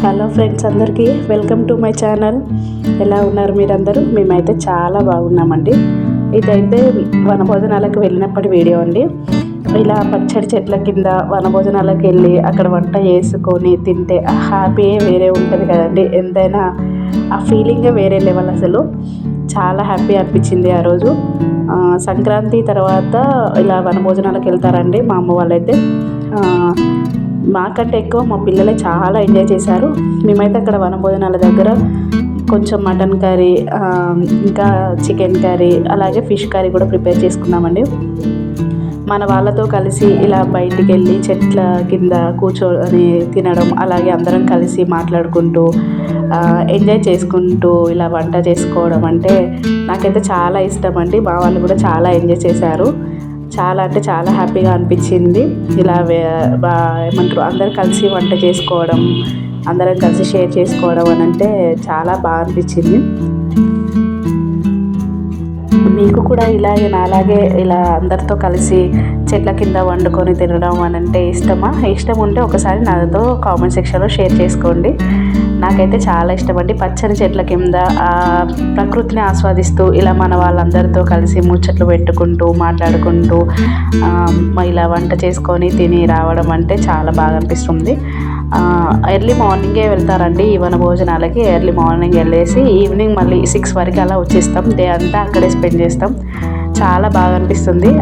Hello friends అందరికీ welcome to my channel. ఎలా ఉన్నారు మీరందరూ? మేమైతే చాలా బాగున్నామండి. ఇదైతే వనభోజనాలకు వెళ్ళినప్పటి వీడియో అండి. ఇలా పచ్చడి చెట్ల కింద వనభోజనాలకు వెళ్ళి అక్కడ వంట చేసుకొని తింటే ఆ హ్యాపీ వేరే ఉంటుంది కదండి. ఎంతైనా ఆ ఫీలింగే వేరే లెవెల్ అసలు. చాలా హ్యాపీ అనిపించింది ఆ రోజు. సంక్రాంతి తర్వాత ఇలా వనభోజనాలకు వెళ్తారండి మా అమ్మ వాళ్ళైతే. మాకంటే ఎక్కువ మా పిల్లలే చాలా ఎంజాయ్ చేశారు. మేమైతే అక్కడ వనభోజనాల దగ్గర కొంచెం మటన్ కర్రీ ఇంకా చికెన్ కర్రీ అలాగే ఫిష్ కర్రీ కూడా ప్రిపేర్ చేసుకున్నామండి. మన వాళ్ళతో కలిసి ఇలా బయటికి వెళ్ళి చెట్ల కింద కూర్చొని తినడం అలాగే అందరం కలిసి మాట్లాడుకుంటూ ఎంజాయ్ చేసుకుంటూ ఇలా వంట చేసుకోవడం అంటే నాకైతే చాలా ఇష్టం అండి. మా వాళ్ళు కూడా చాలా ఎంజాయ్ చేశారు. చాలా అంటే చాలా హ్యాపీగా అనిపించింది. ఇలా ఏమంటారు అందరు కలిసి వంట చేసుకోవడం అందరం కలిసి షేర్ చేసుకోవడం అని అంటే చాలా బాగా అనిపించింది. మీకు కూడా ఇలాగే నాలాగే ఇలా అందరితో కలిసి చెట్ల కింద వండుకొని తినడం అని అంటే ఇష్టమా? ఇష్టం ఉంటే ఒకసారి నాతో కామెంట్ సెక్షన్లో షేర్ చేసుకోండి. నాకైతే చాలా ఇష్టం అండి. పచ్చని చెట్ల కింద ప్రకృతిని ఆస్వాదిస్తూ ఇలా మన వాళ్ళందరితో కలిసి ముచ్చట్లు పెట్టుకుంటూ మాట్లాడుకుంటూ ఇలా వంట చేసుకొని తిని రావడం అంటే చాలా బాగా అనిపిస్తుంది. ఎర్లీ మార్నింగే వెళ్తారండి ఈ వన భోజనాలకి. ఎర్లీ మార్నింగ్ వెళ్ళేసి ఈవినింగ్ మళ్ళీ సిక్స్ వరకు అలా వచ్చేస్తాం. డే అంతా అక్కడే స్పెండ్ చేస్తాం. చాలా బాగా అనిపిస్తుంది.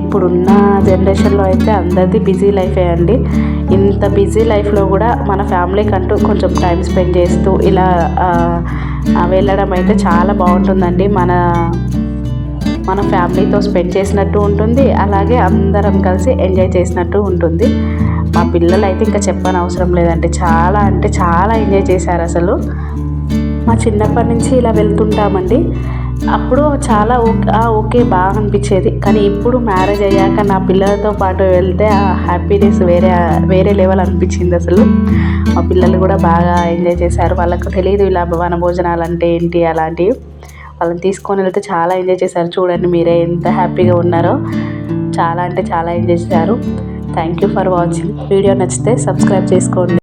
ఇప్పుడున్న జనరేషన్లో అయితే అందరిది బిజీ లైఫే అండి. ఇంత బిజీ లైఫ్లో కూడా మన ఫ్యామిలీ కంటూ కొంచెం టైం స్పెండ్ చేస్తూ ఇలా వెళ్ళడం అయితే చాలా బాగుంటుందండి. మన మన ఫ్యామిలీతో స్పెండ్ చేసినట్టు ఉంటుంది. అలాగే అందరం కలిసి ఎంజాయ్ చేసినట్టు ఉంటుంది. మా పిల్లలు అయితే ఇంకా చెప్పని అవసరం లేదండి. చాలా అంటే చాలా ఎంజాయ్ చేశారు అసలు. మా చిన్నప్పటి నుంచి ఇలా వెళ్తుంటామండి. అప్పుడు చాలా ఓకే ఆ, ఓకే బాగా అనిపించేది కానీ ఇప్పుడు మ్యారేజ్ అయ్యాక నా పిల్లలతో పాటు వెళ్తే ఆ హ్యాపీనెస్ వేరే వేరే లెవెల్ అనిపించింది అసలు. మా పిల్లలు కూడా బాగా ఎంజాయ్ చేశారు. వాళ్ళకు తెలియదు ఇలా వన భోజనాలు అంటే ఏంటి అలాంటివి. వాళ్ళని తీసుకొని వెళ్తే చాలా ఎంజాయ్ చేశారు. చూడండి మీరే ఎంత హ్యాపీగా ఉన్నారో. చాలా అంటే చాలా ఎంజాయ్ చేశారు. Thank you for watching. Video నచ్చితే సబ్స్క్రైబ్ చేసుకోండి.